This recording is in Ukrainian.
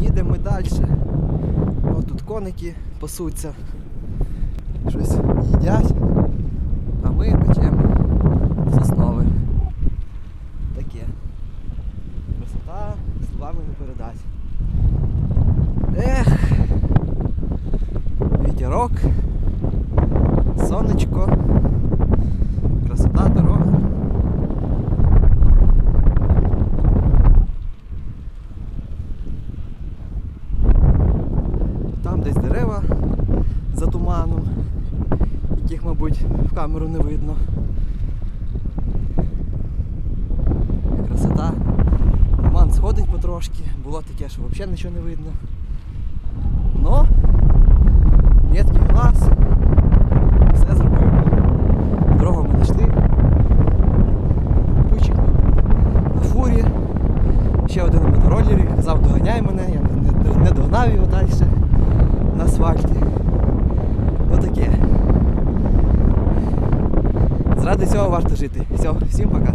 їдемо далі. От тут коники пасуться, щось їдять, а ми печемо соснови. Таке. Красота словами не передать. Ех, вітерок, сонечко, красота дорога. Там десь дерева за туманом, яких, мабуть, в камеру не видно. Красота. Туман сходить потрошки, було таке, що взагалі нічого не видно. Но меткий глаз, все зробив. Дорогу ми знайшли. Пучик на фурі. Ще один на казав, доганяй мене, я не, догнав його далі асфальті. Отаке. Заради цього варто жити. Все, всім пока.